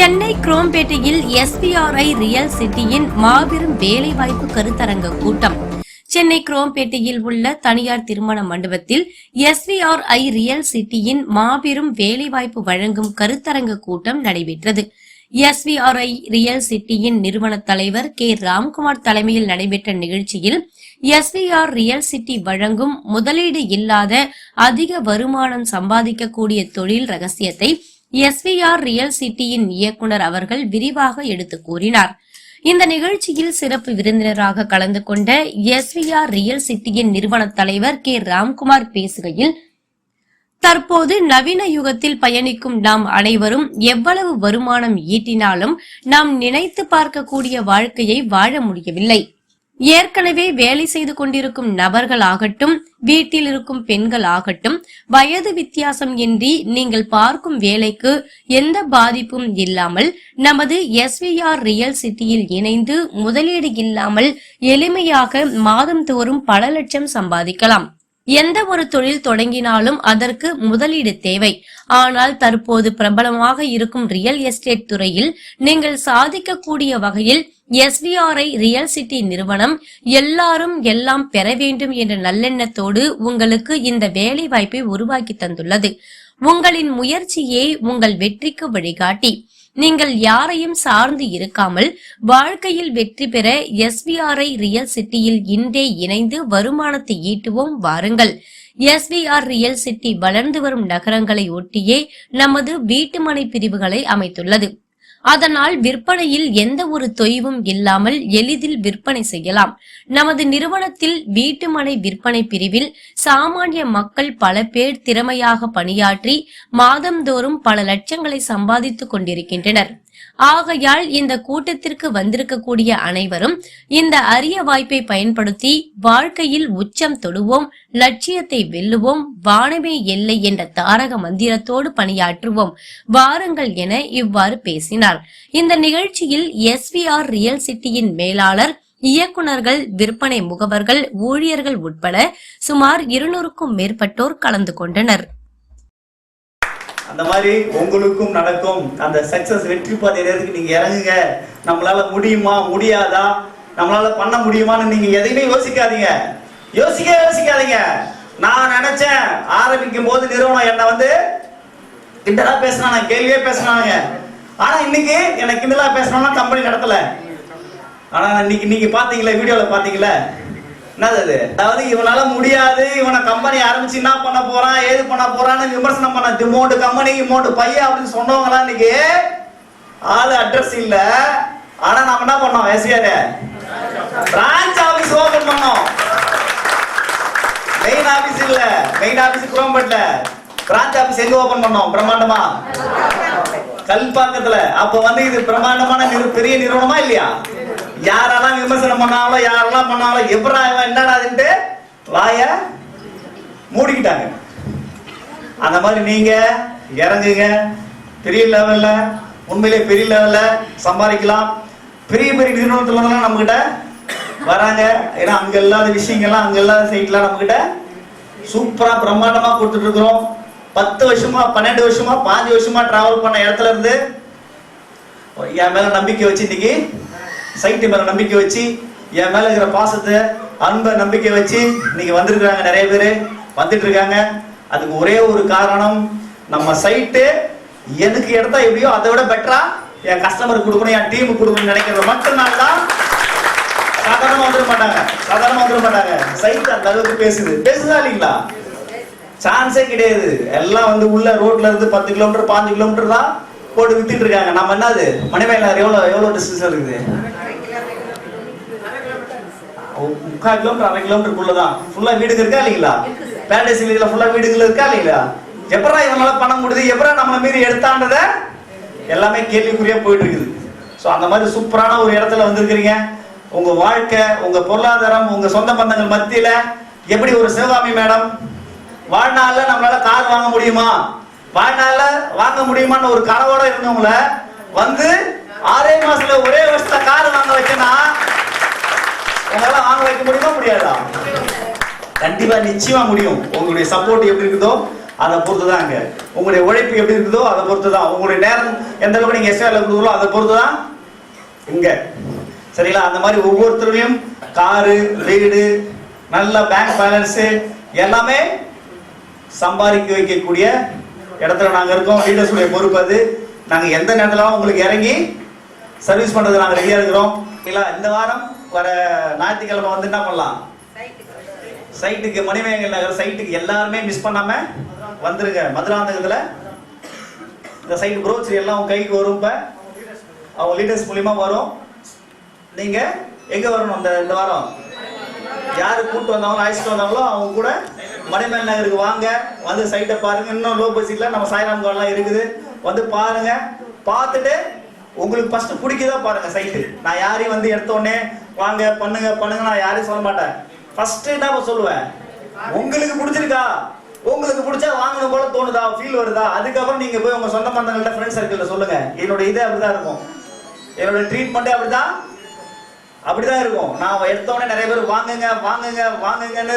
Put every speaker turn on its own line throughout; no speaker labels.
Chennai குரோம்பேட்டையில் எஸ்பிஆர்ஐ real சிட்டியின் மாபெரும் வேலைவாய்ப்பு கருத்தரங்க கூட்டம். சென்னை குரோம்பேட்டையில் உள்ள தனியார் திருமண மண்டபத்தில் எஸ்விஆர்ஐ ரியல் சிட்டியின் மாபெரும் வேலைவாய்ப்பு வழங்கும் கருத்தரங்க கூட்டம் நடைபெற்றது. எஸ்விஆர்ஐ ரியல் சிட்டியின் நிறுவன தலைவர் கே. ராம்குமார் தலைமையில் நடைபெற்ற நிகழ்ச்சியில் எஸ்விஆர் ரியல் சிட்டி வழங்கும் முதலீடு இல்லாத அதிக வருமானம் சம்பாதிக்கக்கூடிய தொழில் ரகசியத்தை எஸ்விஆர் ரியல் சிட்டியின் இயக்குனர் அவர்கள் விரிவாக எடுத்து கூறினார். இந்த நிகழ்ச்சியில் சிறப்பு விருந்தினராக கலந்து கொண்ட எஸ்விஆர் ரியல் சிட்டியின் நிறுவன தலைவர் கே. ராம்குமார் பேசுகையில் தற்போது நவீன யுகத்தில் பயணிக்கும் நாம் அனைவரும் எவ்வளவு வருமானம் ஈட்டினாலும் நாம் நினைத்து பார்க்கக்கூடிய வாழ்க்கையை வாழ முடியவில்லை. ஏற்கனவே வேலை செய்து கொண்டிருக்கும் நபர்கள் ஆகட்டும் வீட்டில் இருக்கும் பெண்கள் ஆகட்டும் வயது வித்தியாசம் இன்றி நீங்கள் பார்க்கும் வேலைக்கு எந்த பாதிப்பும் இல்லாமல் நமது எஸ்விஆர் ரியல் சிட்டியில் இணைந்து முதலீடு இல்லாமல் எளிமையாக மாதந்தோறும் பல லட்சம் சம்பாதிக்கலாம். எந்த ஒரு தொழில் தொடங்கினாலும் அதற்கு முதலீடு தேவை. ஆனால் தற்போது பிரபலமாக இருக்கும் ரியல் எஸ்டேட் துறையில் நீங்கள் சாதிக்கக்கூடிய வகையில் எஸ்விஆர்ஐ ரியல் சிட்டி நிறுவனம் எல்லாரும் எல்லாம் பெற வேண்டும் என்ற நல்லெண்ணத்தோடு உங்களுக்கு இந்த வேலை வாய்ப்பை உருவாக்கி தந்துள்ளது. உங்களின் முயற்சியே உங்கள் வெற்றிக்கு வழிகாட்டி. நீங்கள் யாரையும் சார்ந்து இருக்காமல் வாழ்க்கையில் வெற்றி பெற எஸ்விஆர்ஐ ரியல் சிட்டியில் இன்றே இணைந்து வருமானத்தை ஈட்டுவோம் வாருங்கள். எஸ்விஆர் ரியல் சிட்டி வளர்ந்து வரும் நகரங்களை ஒட்டியே நமது வீட்டுமனை பிரிவுகளை அமைத்துள்ளது. அதனால் விற்பனையில் எந்த ஒரு தொய்வும் இல்லாமல் எளிதில் விற்பனை செய்யலாம். நமது நிறுவனத்தில் வீட்டுமனை விற்பனை பிரிவில் சாமானிய மக்கள் பல பேர் திறமையாக பணியாற்றி மாதந்தோறும் பல லட்சங்களை சம்பாதித்துக் கொண்டிருக்கின்றனர். ஆகையால் இந்த கூட்டத்திற்கு வந்திருக்கக்கூடிய அனைவரும் இந்த அரிய வாய்ப்பை பயன்படுத்தி வாழ்க்கையில் உச்சம் தொடுவோம் லட்சியத்தை வெல்லுவோம் வானமே எல்லை என்ற தாரக மந்திரத்தோடு பணியாற்றுவோம். வாருங்கள் என இவ்வாறு பேசினார். இந்த நிகழ்ச்சியில் எஸ் வி ஆர் ரியல் சிட்டியின் மேலாளர் இயக்குனர்கள் விற்பனை முகவர்கள் ஊழியர்கள் உட்பட சுமார் இருநூறுக்கும் மேற்பட்டோர் கலந்து கொண்டனர்.
அந்த மாதிரி உங்களுக்கும் நடக்கும். அந்த சக்சஸ் வெற்றி பாதையிலிருந்து நீங்க இறங்குங்க. நம்மளால முடியுமா முடியாதா? நம்மளால பண்ண முடியுமான்னு நீங்க எதையுமே யோசிக்காதீங்க. யோசிக்க யோசிக்காதீங்க. நான் நினைச்சேன் ஆரம்பிக்கும் போது நிறுவனம் என்ன வந்து கிண்டலா பேசினாங்க கேள்வியே பேசினாங்க. ஆனா இன்னைக்கு எனக்கு கிண்டலா பேசணும்னா கம்பெனி நடத்தல. ஆனா இன்னைக்கு நீங்க பாத்தீங்களா வீடியோல பாத்தீங்களா என்னது? அது அதாவது இவனால முடியாது இவனை கம்பெனி ஆரம்பிச்சு என்ன பண்ண போறான் ஏது பண்ண போறான்னு விமர்சனம் பண்ண இமோண்டு கம்பெனி இமோண்டு பையன் அப்படின்னு சொன்னவங்களாம் இன்னைக்கு? ஆளு அட்ரஸ் இல்ல. ஆனா நம்ம என்ன பண்ணோம்? எஸ்ஆர் பிரான்ச் ஆபீஸ் ஓபன் பண்ணோம். மெயின் ஆபீஸ் இல்ல. மெயின் ஆபீஸ் குரோம்பேட்ல பிரான்ச் ஆபீஸ் எங்க ஓபன் பண்ணோம்? பிரம்மாண்டமா? கல்பாக்கத்துல. அப்ப வந்து இது பிரம்மாண்டமான பெரிய நிறுவனமா இல்லையா? யாரெல்லாம் விமர்சனம் பண்ணாலும் யாரெல்லாம் பண்ணாலும் எப்படா என்னடாதுன்ட்டு என்னடா அதுன்ட்டு வாய மூடிக்கிட்டாங்க. அந்த மாதிரி நீங்க இறங்குங்க. பெரிய லெவல்ல உண்மையிலே பெரிய லெவல்ல சம்பாதிக்கலாம். பெரிய பெரிய நிறுவனத்துல இருந்தெல்லாம் நம்ம கிட்ட வராங்க. ஏன்னா அங்க இல்லாத விஷயங்கள்லாம் அங்க இல்லாத சைட்லாம் நம்ம கிட்ட சூப்பரா பிரம்மாண்டமா கொடுத்துட்டு இருக்கிறோம் பத்து வருஷமா பன்னெண்டு வருஷமா பாஞ்சு வருஷமா டிராவல் பண்ண இடத்துல இருந்து என் மேல நம்பிக்கை வச்சு இன்னைக்கு சைட்டு மேல நம்பிக்கை வச்சு என் மேல இருக்கிற பாசத்தை அன்பை நம்பிக்கை வச்சு இன்னைக்கு வந்திருக்கிறாங்க நிறைய பேர். வந்துட்டு இருக்காங்க அதுக்கு ஒரே ஒரு காரணம் நம்ம சைட்டு எனக்கு எடுத்தா எப்படியோ அதை விட பெட்டரா என் கஸ்டமருக்கு கொடுக்கணும் என் டீமுக்கு கொடுக்கணும்னு நினைக்கிறது மட்டும்னால தான் சாதாரணமா வந்துட மாட்டாங்க. சாதாரணமா வந்துட மாட்டாங்க. சைட் அந்த அளவுக்கு பேசுது. பேசுதா இல்லைங்களா? சான்ஸே கிடையாது. எல்லாம் வந்து உள்ள ரோட்ல இருந்து பத்து கிலோமீட்டர் பாஞ்சு கிலோமீட்டர் தான் போட்டு வித்துட்டு இருக்காங்க. நம்ம என்னது? மணிமேலார் எவ்வளோ எவ்வளோ டிஸ்டன்ஸ் இருக்குது? முக்கால் கிலோமீட்டர் அரை கிலோமீட்டருக்குள்ள தான். ஃபுல்லா வீடுங்க இருக்கா இல்லைங்களா? பேரடைஸ் இல்லைங்களா ஃபுல்லாக வீடுகள் இருக்கா இல்லைங்களா? எப்படா இவனால பண்ண முடியுது எப்படா நம்மளை மீறி எடுத்தான்றத எல்லாமே கேள்விக்குறியா போயிட்டு இருக்குது. ஸோ அந்த மாதிரி சூப்பரான ஒரு இடத்துல வந்திருக்கிறீங்க. உங்க வாழ்க்கை உங்க பொருளாதாரம் உங்க சொந்த பந்தங்கள் மத்தியில எப்படி ஒரு சிவகாமி மேடம்? வாழ்நாளில் நம்மளால கார் வாங்க முடியுமா? வாழ்நாள்ல வாங்க முடியுமான்னு ஒரு கனவோட இருந்தவங்கள வந்து ஆறே மாசத்துல ஒரே வருஷத்துல கார் வாங்க வைக்கனா உங்களால வாங்க வைக்க முடியுமா முடியாதா? கண்டிப்பா நிச்சயமா முடியும். உங்களுடைய சப்போர்ட் எப்படி இருக்குதோ அதை பொறுத்து தான் அங்க. உங்களுடைய உழைப்பு எப்படி இருக்குதோ அதை பொறுத்து தான் உங்களுடைய நேரம் எந்த அளவுக்கு நீங்க எஸ்ஆர்ல கொடுக்குறோ அதை பொறுத்து தான் இங்க. சரிங்களா? அந்த மாதிரி ஒவ்வொருத்தரையும் காரு வீடு நல்ல பேங்க் பேலன்ஸ் எல்லாமே சம்பாதிக்க வைக்கக்கூடிய இடத்துல நாங்கள் இருக்கோம். லீடர்ஸுடைய பொறுப்பு அது. நாங்கள் எந்த நேரத்தில் உங்களுக்கு இறங்கி சர்வீஸ் பண்ணுறது நாங்கள் ரெடியாக இருக்கிறோம். இல்லை இந்த வாரம் வர ஞாயிற்றுக்கிழமை வந்து என்ன பண்ணலாம்? சைட்டுக்கு மணிமேகல் நகர் சைட்டுக்கு எல்லாருமே மிஸ் பண்ணாமல் வந்துருங்க. மதுராந்தகத்தில் இந்த சைட் ப்ரோச்சரி எல்லாம் உங்கள் கைக்கு வரும் இப்போ. அவங்க லீடர்ஸ் மூலிமா வரும். நீங்கள் எங்கே வரணும் அந்த இந்த வாரம்? யார் கூப்பிட்டு வந்தாங்களோ அழைச்சிட்டு வந்தாங்களோ அவங்க கூட மணிமேல் நகருக்கு வாங்க. வந்து சைட்டை பாருங்க. இன்னும் லோ பட்ஜெட்ல நம்ம சாய்ராம் கார்டெலாம் இருக்குது. வந்து பாருங்க. பார்த்துட்டு உங்களுக்கு ஃபர்ஸ்ட் பிடிக்குதா பாருங்க சைட்டு நான் யாரையும் வந்து எடுத்தோடனே வாங்க பண்ணுங்க பண்ணுங்க நான் யாரையும் சொல்ல மாட்டேன். ஃபர்ஸ்ட் என்ன சொல்லுவேன்? உங்களுக்கு பிடிச்சிருக்கா? உங்களுக்கு பிடிச்சா வாங்கணும் போல தோணுதா? ஃபீல் வருதா? அதுக்கப்புறம் நீங்க போய் உங்க சொந்த பந்தங்கள்ட்ட ஃப்ரெண்ட் சர்க்கிள்ல சொல்லுங்க. என்னோட இதே அப்படிதான் இருக்கும். என்னோட ட்ரீட்மெண்ட்டே அப்படிதான். அப்படிதான் இருக்கும். நான் எடுத்தோடனே நிறைய பேர் வாங்குங்க வாங்குங்க வாங்குங்கன்னு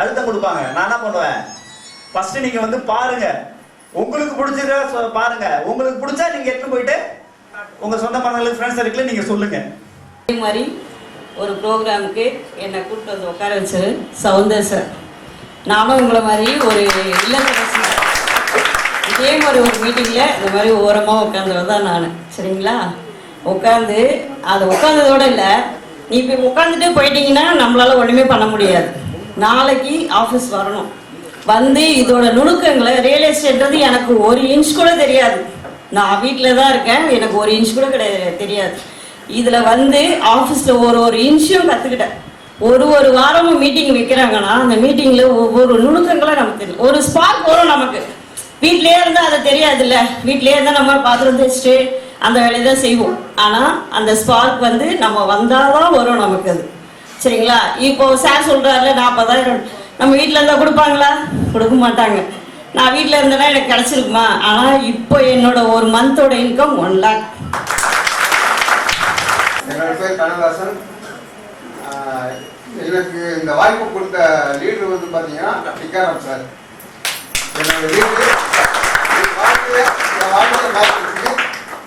அழுத்தம் கொடுப்பாங்க. நான் என்ன பண்ணுவேன்? ஃபர்ஸ்ட் நீங்க வந்து பாருங்க. உங்களுக்கு பிடிச்சத பாருங்க. உங்களுக்கு பிடிச்சா நீங்க எடுத்து போயிட்டு உங்க சொந்த பந்தங்களுக்கு ஃப்ரெண்ட்ஸ் சர்க்கிள் நீங்க சொல்லுங்க.
அதே மாதிரி ஒரு ப்ரோக்ராமுக்கு என்னை கூப்பிட்டு வந்து உட்கார வச்சது சவுந்தர் சார் நானும் உங்களை மாதிரி ஒரு இல்லத்தரசி இதே மாதிரி ஒரு மீட்டிங்கில் இந்த மாதிரி ஓரமாக உட்காந்தவ தான் நான். சரிங்களா? உட்காந்து அதை உட்காந்ததோட இல்லை நீ இப்போ உட்காந்துட்டு போயிட்டீங்கன்னா நம்மளால ஒன்றுமே பண்ண முடியாது. நாளைக்கு ஆஃபீஸ் வரணும். வந்து இதோட நுணுக்கங்களை ரியல் எஸ்டேட்ன்றது எனக்கு ஒரு இன்ச் கூட தெரியாது. நான் வீட்டில் தான் இருக்கேன். எனக்கு ஒரு இன்ச் கூட கிடையாது தெரியாது. இதில் வந்து ஆஃபீஸில் ஒரு ஒரு இன்ச்சும் கற்றுக்கிட்டேன் ஒரு ஒரு வாரமும் மீட்டிங் வைக்கிறாங்கன்னா அந்த மீட்டிங்கில் ஒவ்வொரு நுணுக்கங்களும் நமக்கு தெரியும். ஒரு ஸ்பார்க் வரும் நமக்கு. வீட்டிலே இருந்தால் அது தெரியாதுல்ல. வீட்டிலே இருந்தால் நம்ம பாத்திரம் தேய்ச்சிட்டு அந்த வேலையை தான் செய்வோம். ஆனால் அந்த ஸ்பார்க் வந்து நம்ம வந்தால் தான் வரும் நமக்கு அது. சரிங்களா? இப்போ சார் சொல்கிறாருல நாற்பதாயிரம் நம்ம வீட்டில் இருந்தால் கொடுப்பாங்களா? கொடுக்க மாட்டாங்க. நான் வீட்டில் இருந்தேன்னா எனக்கு கிடச்சிருக்குமா? ஆனால் இப்போ என்னோட ஒரு மந்தோட இன்கம் ஒன் லேக்
என்னோட பேர் கண்ணதாசன். எனக்கு இந்த வாய்ப்பு கொடுத்த லீடர் வந்து பார்த்தீங்கன்னா டிக்காராம் சார் என்னோட லீடர்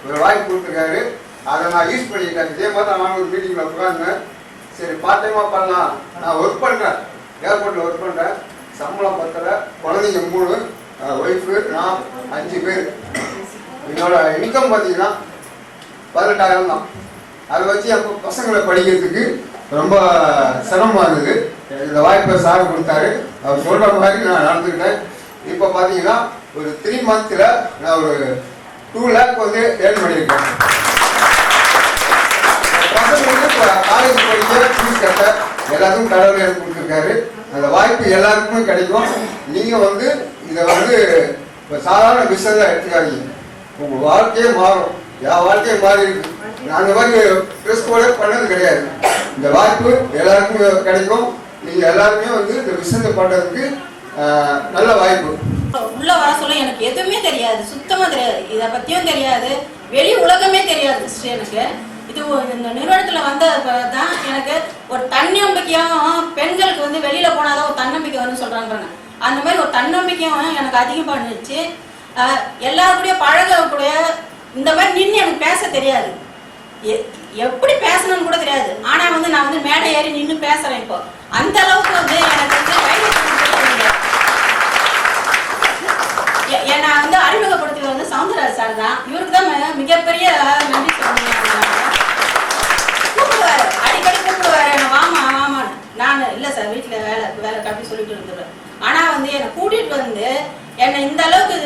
ஒரு வாய்ப்பு கொடுத்துருக்காரு. அதை நான் யூஸ் பண்ணிக்கிட்டேன் இதே மாதிரி நான் ஒரு மீட்டிங்கில் உட்கார்ந்தேன். சரி பார்ட் டைமாக பண்ணலாம். நான் ஒர்க் பண்ணுறேன் ஏர்போர்ட்டில் ஒர்க் பண்ணுறேன் சம்பளம் பத்தலை. குழந்தைங்க மூணு ஒய்ஃபு நான் அஞ்சு பேர். என்னோட இன்கம் பார்த்தீங்கன்னா பதினெட்டாயிரம் தான். அதை வச்சு அப்போ பசங்களை படிக்கிறதுக்கு ரொம்ப சிரமமாக இருந்தது. இந்த வாய்ப்பை சார் கொடுத்தாரு. அவர் சொல்கிற மாதிரி நான் நடந்துக்கிட்டேன். இப்போ பார்த்தீங்கன்னா ஒரு த்ரீ மந்த்தில் நான் ஒரு டூ லேக் வந்து ஏர்ன் பண்ணியிருக்கேன் பசங்களுக்கு இப்போ காலேஜ் படிக்க ஃபீஸ் கட்ட எல்லாத்துக்கும் கடவுள் எனக்கு கொடுத்துருக்காரு. அந்த வாய்ப்பு எல்லாருக்குமே கிடைக்கும். நீங்கள் வந்து இதை வந்து இப்போ சாதாரண பிஸ்னஸாக எடுத்துக்காதீங்க. உங்கள் வாழ்க்கையே மாறும். என் வாழ்க்கையே மாறி இருக்கு நான் அந்த மாதிரி ட்ரெஸ் கூட பண்ணது கிடையாது. இந்த வாய்ப்பு எல்லாருக்கும் கிடைக்கும். நீங்கள் எல்லாருமே வந்து இந்த விஷயத்தை பண்ணுறதுக்கு நல்ல வாய்ப்பு.
உள்ள வர சொல்ல எனக்கு எதுவுமே தெரியாது. சுத்தமா தெரியாது. இத பத்தியும் தெரியாது. வெளி உலகமே தெரியாது எனக்கு. இது இந்த நிறுவனத்தில் வந்தது தான் எனக்கு ஒரு தன்னம்பிக்கையாகவும் பெண்களுக்கு வந்து வெளியில் போனாதான் ஒரு தன்னம்பிக்கை வரும்னு சொல்கிறாங்க அந்த மாதிரி ஒரு தன்னம்பிக்கையும் எனக்கு அதிகம் பண்ணிச்சு எல்லாருக்கூடிய பழகக்கூடிய இந்த மாதிரி நின்று எனக்கு பேச தெரியாது. எப்படி பேசணும்னு கூட தெரியாது. ஆனால் வந்து நான் வந்து மேடை ஏறி நின்று பேசுறேன் இப்போ. அந்த அளவுக்கு வந்து எனக்கு வந்து என்னை வந்து அறிமுகப்படுத்தியது வந்து சவுந்தரராஜ் சார் தான். இவருக்கு தான் மிகப்பெரிய நன்றி சொல்லுங்க அடிக்கடி கூப்பிடுவாரு என்ன வாமா வாமான்னு நான் இல்லை சார் வீட்டில் வேலை வேலை அப்படி சொல்லிட்டு இருந்துருவேன் ஆனால் வந்து என்னை கூட்டிகிட்டு வந்து என்னை இந்த அளவுக்கு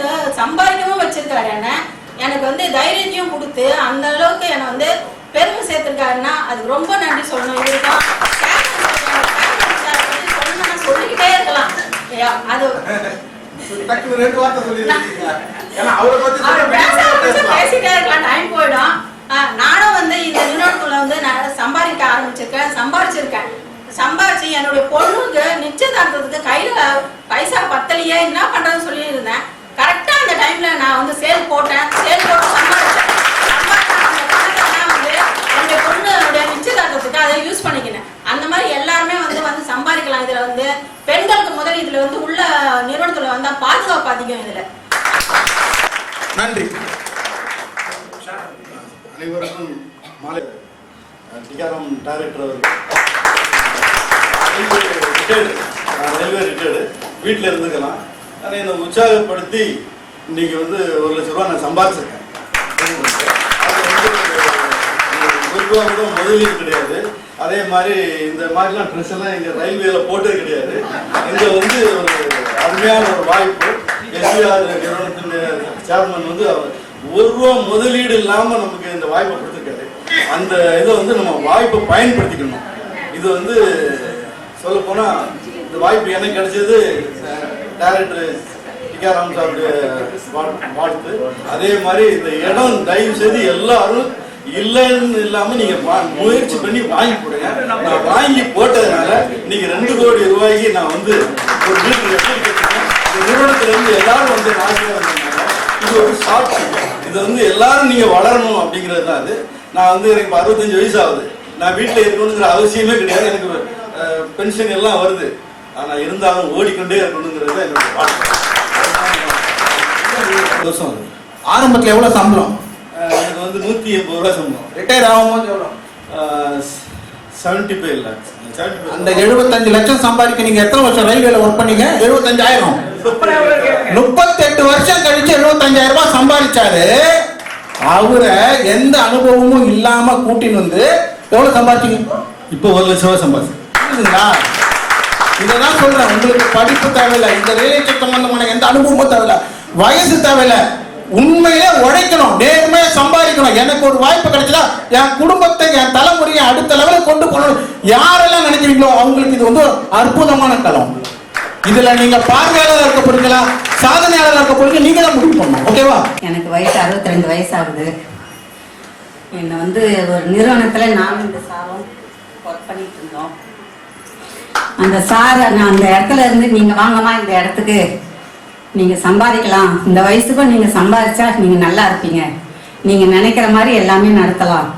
சம்பாதிக்கவும் வச்சிருக்காரு என்ன. எனக்கு வந்து தைரியத்தையும் கொடுத்து அந்த அளவுக்கு என்னை வந்து பெருமை சேர்த்துருக்காருன்னா அதுக்கு ரொம்ப நன்றி சொல்லணும். இதுதான் சொல்லிக்கிட்டே இருக்கலாம். அது பேசிட்டே இருக்கலாம். டைம் போயிடும். நானும் வந்து இந்த நிறுவனத்துல வந்து நான் சம்பாதிக்க ஆரம்பிச்சிருக்கேன் சம்பாதிச்சிருக்கேன். சம்பாதிச்சு என்னுடைய பொண்ணுக்கு நிச்சயதார்த்தத்துக்கு கையில பைசா பத்தலையே என்ன பண்றதுன்னு சொல்லி இருந்தேன் கரெக்டா அந்த டைம்ல நான் வந்து சேல் போட்டேன் சேல் போட்டு சம்பாதிச்சேன். அந்த என்னுடைய பொண்ணுடைய நிச்சயதார்த்தத்துக்கு அதை யூஸ் பண்ணிக்கினேன். அந்த மாதிரி எல்லாருமே வந்து வந்து சம்பாதிக்கலாம். இதுல வந்து பெண்களுக்கு முதல் இதுல வந்து உள்ள நிறுவனத்துல வந்தா பாதுகாப்பு அதிகம் இதுல
நன்றி
அனைவருக்கும் மாலை டிகாரம் டைரக்டர் அவர்கள் ரிட்டையர்டு ரயில்வே ரிட்டையர்டு வீட்டில் இருந்துக்கலாம் ஆனால் என்னை உற்சாகப்படுத்தி இன்னைக்கு வந்து ஒரு லட்ச ரூபா நான் சம்பாதிச்சிருக்கேன் அது வந்து ஒரு ரூபா கூட முதலீடு கிடையாது அதே மாதிரி இந்த மாதிரிலாம் ட்ரெஸ் எல்லாம் இங்கே ரயில்வேல போட்டது கிடையாது இங்கே வந்து ஒரு அருமையான ஒரு வாய்ப்பு எஸ்பிஆர் நிறுவனத்தின் சேர்மன் வந்து அவர் ஒரு ரூபா முதலீடு இல்லாமல் நமக்கு இந்த வாய்ப்பை கொடுத்துருக்காரு அந்த இதை வந்து நம்ம வாய்ப்பை பயன்படுத்திக்கணும். இது வந்து சொல்ல இந்த வாய்ப்பு எனக்கு கிடைச்சது டேரக்டர் டிகா ராமசாவுடைய வாழ்த்து. அதே மாதிரி இந்த இடம் தயவு செய்து எல்லாரும் இல்லைன்னு இல்லாம நீங்க முயற்சி பண்ணி வாங்கி போடுங்க. நான் வாங்கி போட்டதுனால நீங்க ரெண்டு கோடி ரூபாய்க்கு நான் வந்து ஒரு வீட்டுக்கு எப்படி இந்த நிறுவனத்துல இருந்து எல்லாரும் வந்து நான் ஆசீர்வாதம் இது ஒரு சாட்சி. இது வந்து எல்லாரும் நீங்க வளரணும் அப்படிங்கிறது தான் அது. நான் வந்து எனக்கு இப்ப அறுபத்தஞ்சு வயசு ஆகுது நான் வீட்டில் இருக்கணுங்கிற அவசியமே கிடையாது. எனக்கு பென்ஷன் எல்லாம் வருது. ஆனா இருந்தாலும் ஓடிக்கொண்டே இருக்கணுங்கிறது தான் என்னோட அது
ஆரம்பத்தில் எவ்வளோ சம்பளம்?
எனக்கு வந்து நூற்றி எண்பது ரூபா சம்பளம்.
ரிட்டையர் ஆகும்போது எவ்வளோ
செவன்டி ஃபைவ் லேக்ஸ்
அந்த எழுபத்தஞ்சு லட்சம் சம்பாதிக்க நீங்க எத்தனை வருஷம் ரயில்வேல ஒர்க் பண்ணீங்க? எழுபத்தஞ்சாயிரம். முப்பத்தெட்டு வருஷம் கழிச்சு எழுபத்தஞ்சாயிரம் ரூபாய் சம்பாதிச்சாரு. அவரை எந்த அனுபவமும் இல்லாம கூட்டின்னு வந்து எவ்வளவு சம்பாதிச்சீங்க?
இப்போ ஒரு லட்ச ரூபா சம்பாதிச்சு.
புரியுதுங்களா? இதெல்லாம் சொல்றேன். உங்களுக்கு படிப்பு தேவையில்லை இந்த ரியல் சம்பந்தமான எந்த அனுபவமும் தேவையில்ல. வயசு தேவையில்ல. உண்மையிலே உழைக்கணும் நேர்மையா சம்பாதிக்கணும். எனக்கு ஒரு வாய்ப்பு கிடைச்சதா? என் குடும்பத்தை என் தலைமுறையை அடுத்த லெவலுக்கு கொண்டு போகணும் யாரெல்லாம் நினைக்கிறீங்களோ அவங்களுக்கு இது வந்து ஒரு அற்புதமான களம். இதுல நீங்க பார்வையாளராக இருக்க போறீங்களா சாதனையாளராக இருக்க போறீங்க நீங்க தான் முடிவு பண்ணணும். ஓகேவா
எனக்கு வயசு அறுபத்தி ரெண்டு வயசு ஆகுது என்னை வந்து ஒரு நிறுவனத்தில் நானும் இந்த சாரும் ஒர்க் பண்ணிட்டு இருந்தோம். அந்த சாரை நான் அந்த இடத்துல இருந்து நீங்கள் வாங்கம்மா இந்த இடத்துக்கு. நீங்கள் சம்பாதிக்கலாம். இந்த வயசுக்கும் நீங்கள் சம்பாதிச்சா நீங்கள் நல்லா இருப்பீங்க. நீங்கள் நினைக்கிற மாதிரி எல்லாமே நடத்தலாம்.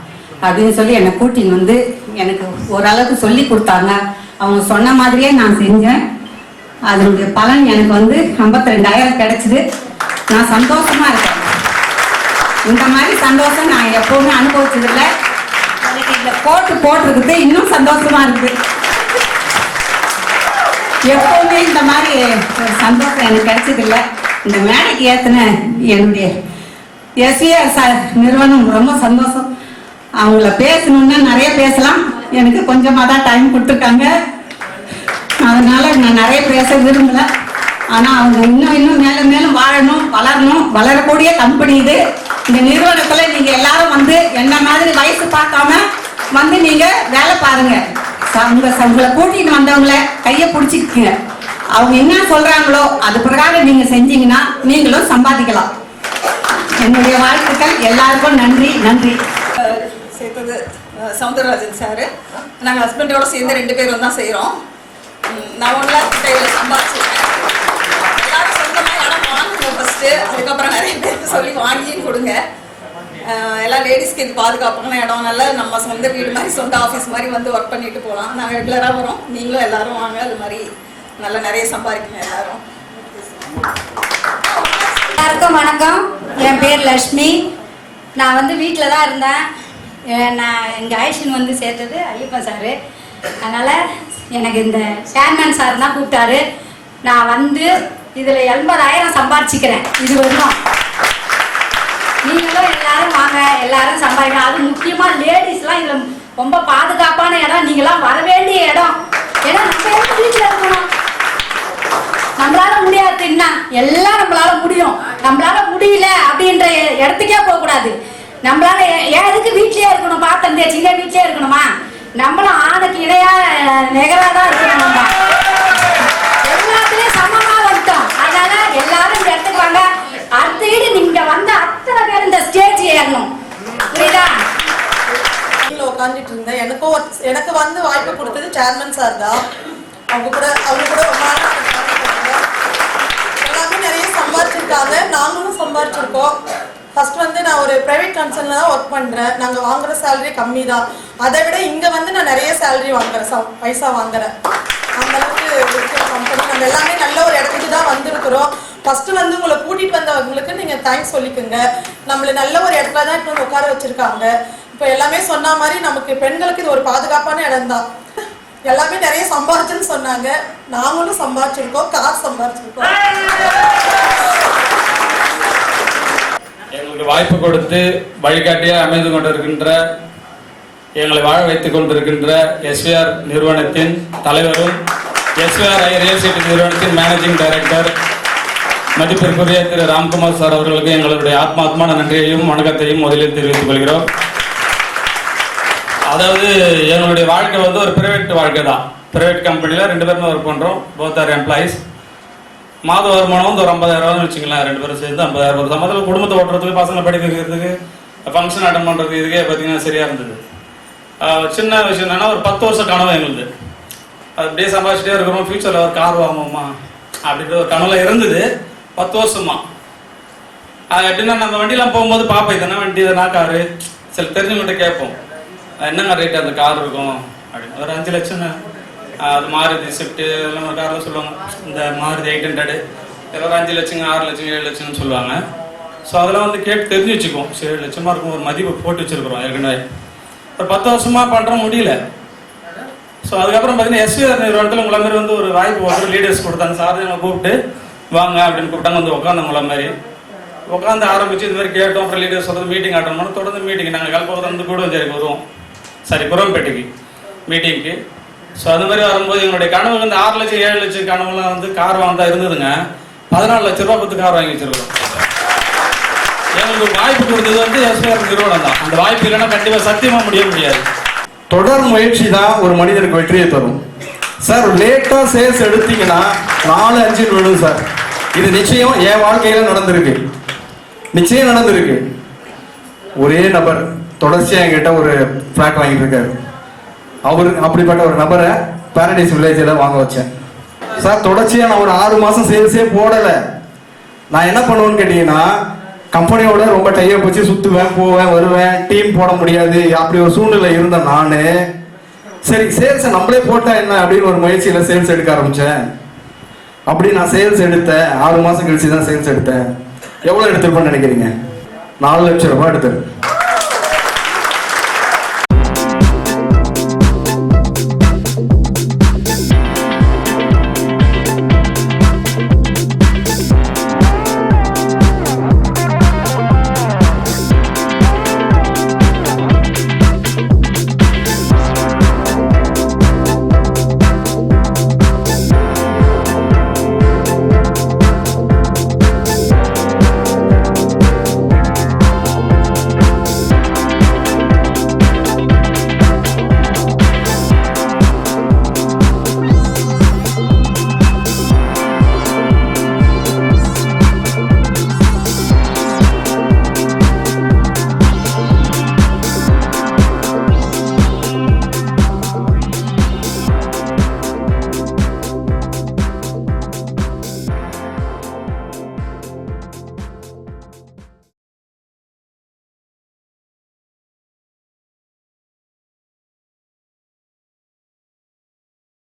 அப்படின்னு சொல்லி என்னை கூட்டின்னு வந்து எனக்கு ஓரளவுக்கு சொல்லி கொடுத்தாங்க. அவங்க சொன்ன மாதிரியே நான் செஞ்சேன். அதனுடைய பலன் எனக்கு வந்து ஐம்பத்தி ரெண்டாயிரம் கிடைச்சிது. நான் சந்தோஷமா இருக்கேன். இந்த மாதிரி சந்தோஷம் நான் எப்பவுமே அனுபவிச்சதில்லை. எனக்கு இந்த கோட்டு போட்டிருக்குது. இன்னும் சந்தோஷமா இருக்குது. எப்பவுமே இந்த மாதிரி ஒரு சந்தோஷம் எனக்கு கிடைச்சதில்ல. இந்த மேடைக்கு ஏத்தின என்னுடைய எஸ்விஆர் சார் நிறுவனம் ரொம்ப சந்தோஷம். அவங்கள பேசணும்னா நிறைய பேசலாம். எனக்கு கொஞ்சமாக தான் டைம் கொடுத்துருக்காங்க. அதனால நான் நிறைய பேச விரும்பல. ஆனா அவங்க இன்னும் இன்னும் மேலும் மேலும் வாழணும் வளரணும். வளரக்கூடிய கம்பெனி இது. இந்த நிறுவனத்துல நீங்க எல்லாரும் வந்து என்ன மாதிரி வயசு பார்க்காம வந்து நீங்க வேலை பாருங்க. ச- உங்க உங்களை கூட்டிட்டு வந்தவங்கள கையை பிடிச்சிக்கங்க. அவங்க என்ன சொல்றாங்களோ அது பிரகாரம் நீங்க செஞ்சீங்கன்னா நீங்களும் சம்பாதிக்கலாம். என்னுடைய வாழ்த்துக்கள். எல்லாருக்கும் நன்றி நன்றி.
சேர்த்தது சவுந்தரராஜன் சார். நாங்கள் ஹஸ்பண்டோட சேர்ந்து ரெண்டு பேரும் தான் செய்கிறோம் நான் ஒன் லேக் கிட்ட சம்பாதிச்சிருக்கேன் எல்லாரும் சொந்தமாக இடம் வாங்குவோம் ஃபஸ்ட்டு அதுக்கப்புறம் நிறைய பேருக்கு சொல்லி வாங்கியும் கொடுங்க. எல்லா எல்லாம் லேடிஸ்க்கு இது பாதுகாப்பான இடம். நல்ல நம்ம சொந்த வீடு மாதிரி சொந்த ஆஃபீஸ் மாதிரி வந்து ஒர்க் பண்ணிட்டு போகலாம் நாங்கள் ரெகுலராக வரோம். நீங்களும் எல்லாரும் வாங்க. அது மாதிரி நல்லா நிறைய சம்பாதிக்கணும் எல்லாரும்.
எல்லாருக்கும் வணக்கம். என் பேர் லக்ஷ்மி நான் வந்து வீட்டில் தான் இருந்தேன். நான் எங்கள் ஐஷன் வந்து சேர்த்தது ஐயப்பன் சார். அதனால் எனக்கு இந்த சேர்மேன் சார் தான் கூப்பிட்டாரு. நான் வந்து இதில் எண்பதாயிரம் சம்பாதிச்சுக்கிறேன் இது வரும்? நீங்களும் எல்லாரும் வாங்க எல்லாரும் சம்பாதிக்கலாம் அது முக்கியமாக லேடிஸ்லாம் இதில் ரொம்ப பாதுகாப்பான இடம். நீங்களாம் வர வேண்டிய இடம். ஏன்னா நம்ம வீட்டில் இருக்கணும். நம்மளால முடியாது என்ன? எல்லாம் நம்மளால முடியும். நம்மளால முடியல அப்படின்ற இடத்துக்கே போகக்கூடாது. நம்மளால ஏ- ஏன் எதுக்கு வீட்லயே இருக்கணும்? பாத்திரம் தேய்ச்சிங்க வீட்லயே இருக்கணுமா? நம்மளும் ஆணுக்கு இணையா நிகரா தான் இருக்கணும் நம்ம. எல்லாத்துலயும் சமமா வந்துட்டோம். அதனால எல்லாரும் இந்த இடத்துக்கு வாங்க அடுத்த வீடு நீங்க வந்த அத்தனை பேர் இந்த ஸ்டேஜ் ஏறணும். புரியுதா?
உட்காந்துட்டு இருந்தேன். எனக்கும் எனக்கு வந்து வாய்ப்பு கொடுத்தது சேர்மன் சார் தான். அவங்க கூட அவங்க கூட ரொம்ப எல்லாமே நிறைய சம்பாரிச்சிருக்காங்க. நாங்களும் சம்பாதிச்சிருக்கோம் ஃபர்ஸ்ட் வந்து நான் ஒரு ப்ரைவேட் கன்சர்னில் தான் ஒர்க் பண்ணுறேன் நாங்கள் வாங்குகிற சேலரி கம்மி தான் அதை விட இங்கே வந்து நான் நிறைய சேலரி வாங்குறேன். ச பைசா வாங்குறேன்.
அந்த அளவுக்கு இருக்கிற கம்பெனி நம்ம எல்லாமே நல்ல ஒரு இடத்துக்கு தான் வந்திருக்கிறோம். ஃபஸ்ட்டு வந்து உங்களை கூட்டிகிட்டு வந்தவங்களுக்கு நீங்கள் தேங்க்ஸ் சொல்லிக்கோங்க. நம்மளை நல்ல ஒரு இடத்துல தான் இப்போ உட்கார வச்சுருக்காங்க. இப்போ எல்லாமே சொன்ன மாதிரி நமக்கு பெண்களுக்கு இது ஒரு பாதுகாப்பான இடம் தான் எல்லாமே நிறைய சம்பாதிச்சுன்னு சொன்னாங்க. நாங்களும் சம்பாதிச்சிருக்கோம் காசு சம்பாதிச்சிருக்கோம்
எங்களுக்கு வாய்ப்பு கொடுத்து வழிகாட்டியாக அமைந்து கொண்டிருக்கின்ற எங்களை வாழ வைத்துக் கொண்டிருக்கின்ற எஸ்விஆர் நிறுவனத்தின் தலைவரும் எஸ்விஆர் ஐ ரியல் எஸ்டேட் நிறுவனத்தின் மேனேஜிங் டைரக்டர் மதிப்பிற்குரிய திரு ராம்குமார் சார் அவர்களுக்கு எங்களுடைய ஆத்மாத்மான நன்றியையும் வணக்கத்தையும் முதலில் தெரிவித்துக் கொள்கிறோம். அதாவது எங்களுடைய வாழ்க்கை வந்து ஒரு பிரைவேட் வாழ்க்கை தான் பிரைவேட் கம்பெனியில் ரெண்டு பேருமே ஒர்க் பண்ணுறோம் போத் ஆர் எம்ப்ளாயிஸ் மாத வருமானம் வந்து ஒரு ஐம்பதாயிரம் வச்சுக்கலாம் ரெண்டு பேரும் சேர்ந்து ஐம்பதாயிரம் ரூபாய். சம்பளத்தில் குடும்பத்தை ஓட்டுறதுக்கு பசங்களை படிக்க வைக்கிறதுக்கு ஃபங்க்ஷன் அட்டன் பண்ணுறது இதுக்கே பார்த்தீங்கன்னா சரியாக இருந்தது. சின்ன விஷயம் என்னன்னா ஒரு பத்து வருஷம் கனவு எங்களுது. அது அப்படியே சம்பாதிச்சிட்டே இருக்கிறோம். ஃபியூச்சரில் ஒரு கார் வாங்குவோமா? அப்படின்ற ஒரு கனவுல இருந்தது. பத்து வருஷமா. அது எப்படின்னா நம்ம வண்டியெலாம் போகும்போது பார்ப்போம் இதென்ன வண்டி இதென்ன காரு சில தெரிஞ்சவங்கள்ட்ட கேட்போம். என்னங்க ரேட் அந்த கார் இருக்கும்? அப்படின்னு. ஒரு அஞ்சு லட்சம் அது மாறுது. ஸ்விஃப்ட்டு எல்லாம் ஒரு சொல்லுவாங்க. இந்த மாருதி எயிட் ஹண்ட்ரடு ஒரு அஞ்சு லட்சங்க ஆறு லட்சம் ஏழு லட்சம்னு சொல்லுவாங்க. ஸோ அதெல்லாம் வந்து கேட்டு தெரிஞ்சு வச்சுக்குவோம். சரி ஏழு லட்சமாக இருக்கும் ஒரு மதிப்பு போட்டு வச்சிருக்கிறோம் ஏற்கனவே. ஒரு பத்து வருஷமாக பண்ணுற முடியல. ஸோ அதுக்கப்புறம் பார்த்தீங்கன்னா எஸ்விஆர் நிறுவனத்தில் உங்களை மாதிரி வந்து ஒரு வாய்ப்பு ஒரு லீடர்ஸ் கொடுத்தாங்க. சார் எங்களை கூப்பிட்டு வாங்க அப்படின்னு கூப்பிட்டாங்க. வந்து உட்காந்து உங்களை மாதிரி. உட்காந்து ஆரம்பிச்சு இது மாதிரி கேட்டோம். அப்புறம் லீடர்ஸ் வந்து மீட்டிங் ஆட்டோம்னா தொடர்ந்து மீட்டிங் நாங்கள் கல்பகத்தில் வந்து கூட சரி வருவோம் சரி புறம்பேட்டைக்கு. மீட்டிங்க்கு ஸோ அது மாதிரி வரும்போது எங்களுடைய கனவு வந்து ஆறு லட்சம் ஏழு லட்சம் கனவுலாம் வந்து கார் வாங்க இருந்ததுங்க. பதினாலு லட்ச ரூபா கொடுத்து கார் வாங்கி வச்சிருக்கோம். எங்களுக்கு ஒரு வாய்ப்பு கொடுத்தது வந்து எஸ்பிஆர் நிறுவனம் தான். அந்த வாய்ப்பு இல்லைன்னா கண்டிப்பாக சத்தியமாக முடிய முடியாது.
தொடர் முயற்சி தான் ஒரு மனிதனுக்கு வெற்றியை தரும். சார் லேட்டாக சேல்ஸ் எடுத்தீங்கன்னா நாலு அஞ்சு விழும் சார். இது நிச்சயம் என் வாழ்க்கையில் நடந்திருக்கு. நிச்சயம் நடந்திருக்கு. ஒரே நபர் தொடர்ச்சியாக என்கிட்ட ஒரு ஃப்ளாட் வாங்கிட்டு இருக்காரு. அவர் அப்படிப்பட்ட ஒரு நபரை பேரடைஸ் வில்லேஜில் வாங்க வச்சேன். சார் தொடர்ச்சியாக நான் ஒரு ஆறு மாதம் சேல்ஸே போடலை. நான் என்ன பண்ணுவேன்னு கேட்டிங்கன்னா கம்பெனியோட ரொம்ப டைப் வச்சு சுற்றுவேன் போவேன் வருவேன் டீம் போட முடியாது. அப்படி ஒரு சூழ்நிலை இருந்த நான். சரி சேல்ஸை நம்மளே போட்டால் என்ன அப்படின்னு ஒரு முயற்சியில் சேல்ஸ் எடுக்க ஆரம்பித்தேன் அப்படி நான் சேல்ஸ் எடுத்தேன். ஆறு மாதம் கழிச்சு தான் சேல்ஸ் எடுத்தேன். எவ்வளோ எடுத்திருப்பேன்னு நினைக்கிறீங்க? நாலு லட்சம் ரூபாய் எடுத்தேன்